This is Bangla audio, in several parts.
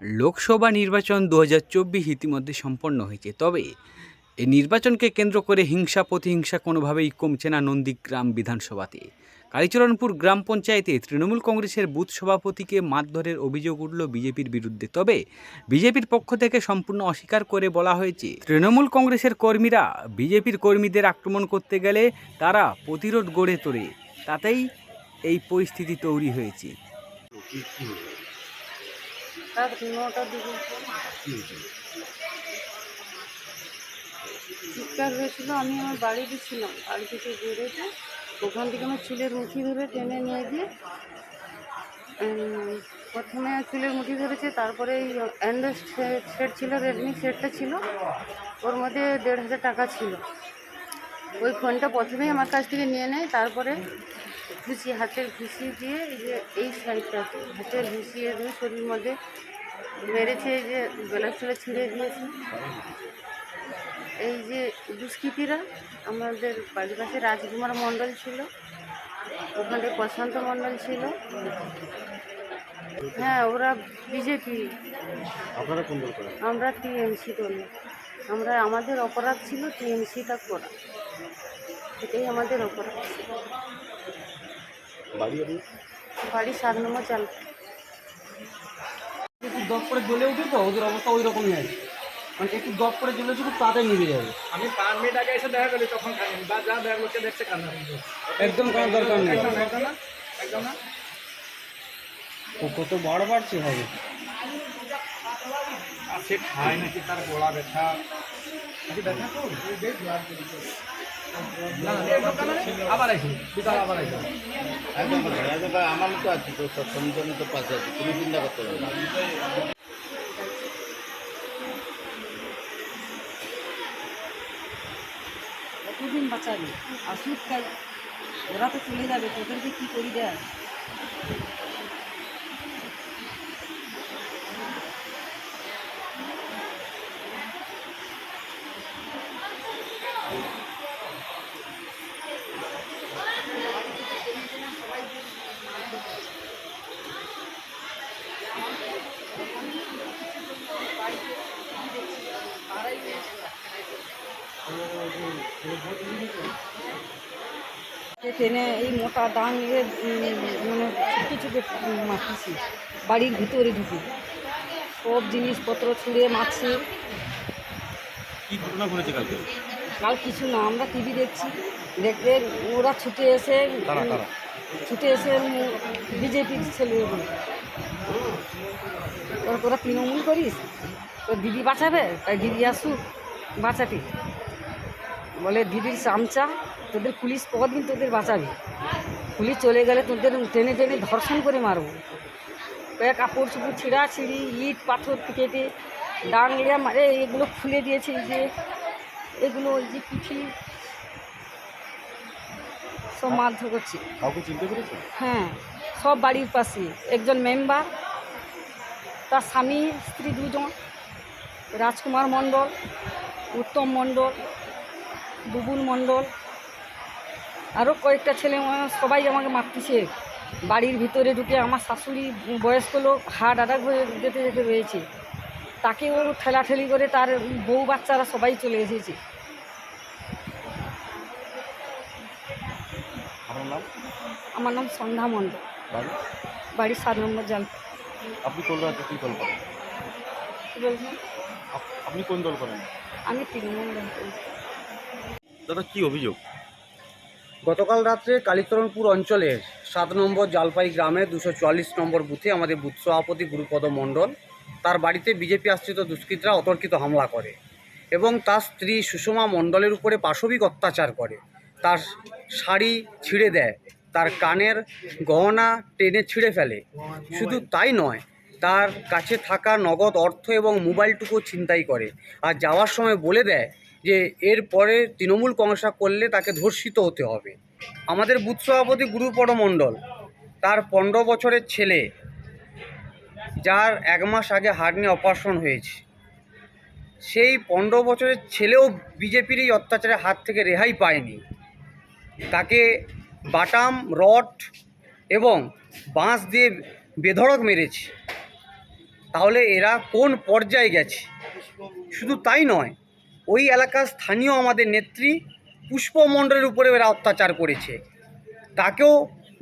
লোকসভা নির্বাচন দু হাজার চব্বিশ ইতিমধ্যে সম্পন্ন হয়েছে। তবে এই নির্বাচনকে কেন্দ্র করে হিংসা প্রতিহিংসা কোনোভাবেই কমছে না নন্দীগ্রাম বিধানসভাতে। কালীচরণপুর গ্রাম পঞ্চায়েতে তৃণমূল কংগ্রেসের বুথ সভাপতিকে মারধরের অভিযোগ উঠল বিজেপির বিরুদ্ধে। তবে বিজেপির পক্ষ থেকে সম্পূর্ণ অস্বীকার করে বলা হয়েছে, তৃণমূল কংগ্রেসের কর্মীরা বিজেপির কর্মীদের আক্রমণ করতে গেলে তারা প্রতিরোধ গড়ে তোলে। তাতেই এই পরিস্থিতি তৈরি হয়েছে। চিৎকার হয়েছিল, আমি আমার বাড়িতে ছিলাম। বাড়ি থেকে বেরোতে ওখান থেকে আমার চুলের মুঠি ধরে টেনে নিয়ে গিয়ে প্রথমে চুলের মুঠি ধরেছে, তারপরে এই অ্যান্ড্রয়েড সেট ছিল, রেডমি সেটটা ছিল, ওর মধ্যে দেড় হাজার টাকা ছিল। ওই ফোনটা প্রথমেই আমার কাছ থেকে নিয়ে নেয়, তারপরে ঘুষি হাতের ঘুষি দিয়ে এই যে এই সাইডটা হাতের ঘুষিয়ে দিয়ে শরীর মধ্যে মেরেছে যে বেলা চুলে ছিঁড়ে দিয়েছে। এই যে দুষ্কৃতীরা আমাদের বাড়ির পাশে রাজকুমার মণ্ডল ছিল ওখানে প্রশান্ত মণ্ডল ছিল। হ্যাঁ ওরা বিজেপি। আমরা টিএমসি দলে। আমরা আমাদের অপরাধ ছিল টিএমসিটা করা। এটাই আমাদের অপরাধ। ছিল বাড়ি আপনি বাড়ি সাত নম্বর চাল। একটু দপ করে জ্বলে উঠে তো ওদের অবস্থা ওই রকমই আছে মানে একটু দপ করে জ্বলে শুধু তাতে নিভে যাবে। আমি পাঁচ মিনিট আগে এসে দেখা করি তখন বা যা দেখা লোকে দেখছে কান্না একদম করার দরকার নেই। একদম না একদম না ও কত বড় বাড়ছে হবে আর সে খায় নাকি তার গোড়া ব্যথা। নাকি ব্যথা তো? আবার বিকাল আবার আমার তো আছি তো সব সমীকরণ তো পাশে আছে তুমি চিন্তা করতে পারো কতদিন বাঁচাবে? আসুক খাই ওরা তো চলে যাবে তোদেরকে কি করি দেয়? টেনে এই মোটা ডাং নিয়ে মানে ছুটে ছুটে মারতেছি। বাড়ির ভিতরে ঢুকে। সব জিনিসপত্র ছুঁড়ে মারছে। কি ঘটনা ঘটেছে কালকে? কাল কিছু না আমরা টিভি দেখছি। দেখতে ওরা ছুটে এসে ছুটে এসে বিজেপির ছেলে তোরা তৃণমূল করিস? তোর দিদি বাঁচাবে? তাই দিদি আসুক বাঁচাতে। বলে দিদির চামচা তোদের পুলিশ কদিন তোদের বাঁচাবে? পুলিশ চলে গেলে তোদের টেনে টেনে ধর্ষণ করে মারবো। কয়েক কাপড় চুপড় ছিঁড়া ছিঁড়ি ইট পাথর কেটে ডাংলিয়া মারে এগুলো খুলে দিয়েছে যে এগুলো ওই যে পিঠি সব মারধর করছে। হ্যাঁ সব বাড়ির পাশে। একজন মেম্বার তার স্বামী স্ত্রী দুজন রাজকুমার মণ্ডল উত্তম মণ্ডল বুবুল মণ্ডল। আরও কয়েকটা ছেলে সবাই আমাকে মারতেছে। বাড়ির ভিতরে ঢুকে আমার শাশুড়ি বয়স্ক লোক হার্ট অ্যাটাক হয়ে যেতে যেতে রয়েছে। তাকেও ঠেলাঠেলি করে তার বউ বাচ্চারা সবাই চলে এসেছে। আমার নাম সন্ধ্যা মণ্ডল। বাড়ি? সাত নম্বর জাল। আপনি কোন কি দল করেন? আপনি কোন দল করেন? আমি তৃণমূল দল করি। দাদা, কি অভিযোগ? গতকাল রাত্রে কালীতরণপুর অঞ্চলের সাত নম্বর জালপাই গ্রামে দুশো চুয়াল্লিশ নম্বর বুথে আমাদের বুথ সভাপতি গুরুপদ মণ্ডল, তার বাড়িতে বিজেপি আশ্রিত দুষ্কৃতরা অতর্কিত হামলা করে এবং তার স্ত্রী সুষমা মণ্ডলের উপরে পাশবিক অত্যাচার করে। তার শাড়ি ছিঁড়ে দেয়, তার কানের গহনা টেনে ছিঁড়ে ফেলে। শুধু তাই নয়, তার কাছে থাকা নগদ অর্থ এবং মোবাইলটুকু ছিনতাই করে। আর যাওয়ার সময় বলে দেয় যে এর পরে তৃণমূল কংগ্রেসা করলে তাকে ধর্ষিত হতে হবে। আমাদের বুথ সভাপতি গুরুপদ মণ্ডল তার পনেরো বছরের ছেলে, যার এক মাস আগে হার্নি অপারেশন হয়েছে। সেই পনেরো বছরের ছেলেও বিজেপির এই অত্যাচারের হাত থেকে রেহাই পায়নি। তাকে বাটাম, রড এবং বাঁশ দিয়ে বেধড়ক মেরেছে। তাহলে এরা কোন পর্যায়ে গেছে? শুধু তাই নয় ওই এলাকার স্থানীয় আমাদের নেত্রী পুষ্পমণ্ডলের উপরে এরা অত্যাচার করেছে। তাকেও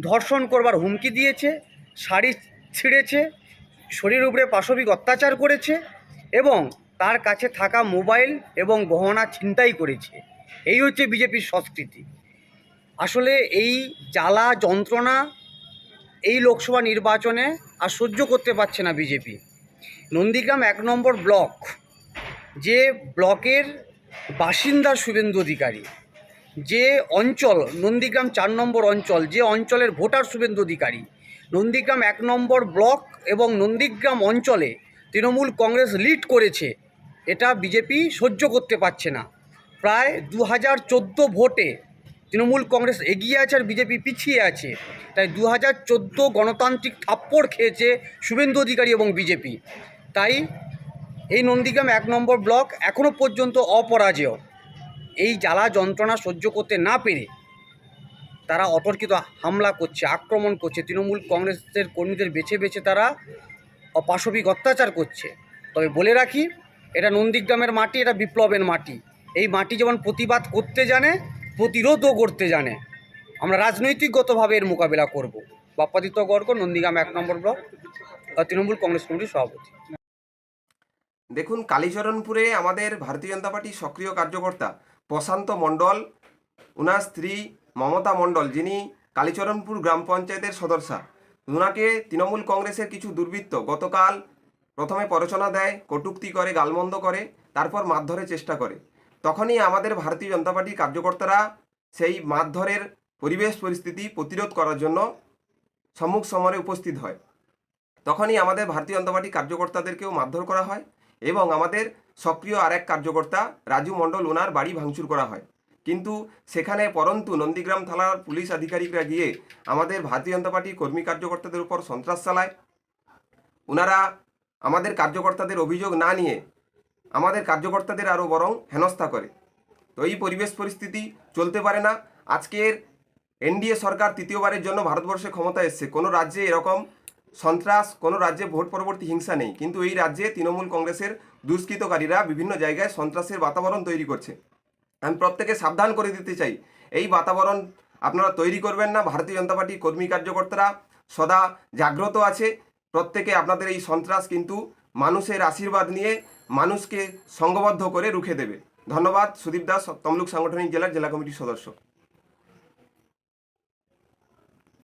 ধর্ষণ করবার হুমকি দিয়েছে, শাড়ি ছিঁড়েছে শরীর উপরে পাশবিক অত্যাচার করেছে এবং তার কাছে থাকা মোবাইল এবং গহনা ছিনতাই করেছে। এই হচ্ছে বিজেপির সংস্কৃতি। আসলে এই জ্বালা যন্ত্রণা এই লোকসভা নির্বাচনে আর সহ্য করতে পারছে না বিজেপি। নন্দীগ্রাম এক নম্বর ব্লক যে ব্লকের বাসিন্দা শুভেন্দু অধিকারী, যে অঞ্চল, নন্দীগ্রাম চার নম্বর অঞ্চল, যে অঞ্চলের ভোটার শুভেন্দু অধিকারী, নন্দীগ্রাম এক নম্বর ব্লক এবং নন্দীগ্রাম অঞ্চলে তৃণমূল কংগ্রেস লিড করেছে, এটা বিজেপি সহ্য করতে পারছে না। প্রায় দু হাজার চোদ্দ ভোটে তৃণমূল কংগ্রেস এগিয়ে আছে আর বিজেপি পিছিয়ে আছে। তাই দু হাজার চোদ্দ গণতান্ত্রিক থাপ্পড় খেয়েছে শুভেন্দু অধিকারী এবং বিজেপি। তাই এই নন্দীগ্রাম এক নম্বর ব্লক এখনও পর্যন্ত অপরাজেয়। এই জ্বালা যন্ত্রণা সহ্য করতে না পেরে তারা অতর্কিত হামলা করছে, আক্রমণ করছে। তৃণমূল কংগ্রেসের কর্মীদের বেছে বেছে তারা অপাশবিক অত্যাচার করছে। তবে বলে রাখি, এটা নন্দীগ্রামের মাটি, এটা বিপ্লবের মাটি। এই মাটি যেমন প্রতিবাদ করতে জানে, প্রতিরোধও করতে জানে। আমরা রাজনৈতিকগতভাবে এর মোকাবিলা করব। বাপ্পাদিত্য গর্গ, নন্দীগ্রাম এক নম্বর ব্লক, তৃণমূল কংগ্রেস কমিটির সভাপতি। দেখুন, কালীচরণপুরে আমাদের ভারতীয় জনতা পার্টির সক্রিয় কার্যকর্তা প্রশান্ত মণ্ডল ওনার স্ত্রী মমতা মণ্ডল, যিনি কালীচরণপুর গ্রাম পঞ্চায়েতের সদস্যা। ওনাকে তৃণমূল কংগ্রেসের কিছু দুর্বৃত্ত গতকাল প্রথমে প্ররোচনা দেয়, কটূক্তি করে, গালমন্দ করে, তারপর মারধরের চেষ্টা করে। তখনই আমাদের ভারতীয় জনতা পার্টির কার্যকর্তারা সেই মারধরের পরিবেশ পরিস্থিতি প্রতিরোধ করার জন্য সম্মুখ সমরে উপস্থিত হয়। তখনই আমাদের ভারতীয় জনতা পার্টি কার্যকর্তাদেরকেও মারধর করা হয়। এবং আমাদের সক্রিয় আরেক কার্যকর্তা রাজু মণ্ডল ওনার বাড়ি ভাঙচুর করা হয়। কিন্তু সেখানে পরন্তু নন্দীগ্রাম থানার পুলিশ আধিকারিকরা গিয়ে আমাদের ভারতীয় জনতা পার্টির কর্মী কার্যকর্তাদের উপর সন্ত্রাস চালায়। ওনারা আমাদের কার্যকর্তাদের অভিযোগ না নিয়ে আমাদের কার্যকর্তাদের আরও বরং হেনস্থা করে। তো এই পরিবেশ পরিস্থিতি চলতে পারে না। আজকের এনডিএ সরকার তৃতীয়বারের জন্য ভারতবর্ষে ক্ষমতা এসছে। কোনো রাজ্যে এরকম সন্ত্রাস, কোনো রাজ্যে ভোট পরবর্তী হিংসা নেই। কিন্তু এই রাজ্যে তৃণমূল কংগ্রেসের দুষ্কৃতকারীরা বিভিন্ন জায়গায় সন্ত্রাসের বাতাবরণ তৈরি করছে। আমি প্রত্যেকে সাবধান করে দিতে চাই। এই বাতাবরণ আপনারা তৈরি করবেন না। ভারতীয় জনতা পার্টি কর্মী কার্যকর্তারা সদা জাগ্রত আছে। প্রত্যেকে আপনাদের এই সন্ত্রাস কিন্তু মানুষের আশীর্বাদ নিয়ে মানুষকে সংঘবদ্ধ করে রুখে দেবে। ধন্যবাদ। সুদীপ দাস, তমলুক সাংগঠনিক জেলার জেলা কমিটির সদস্য।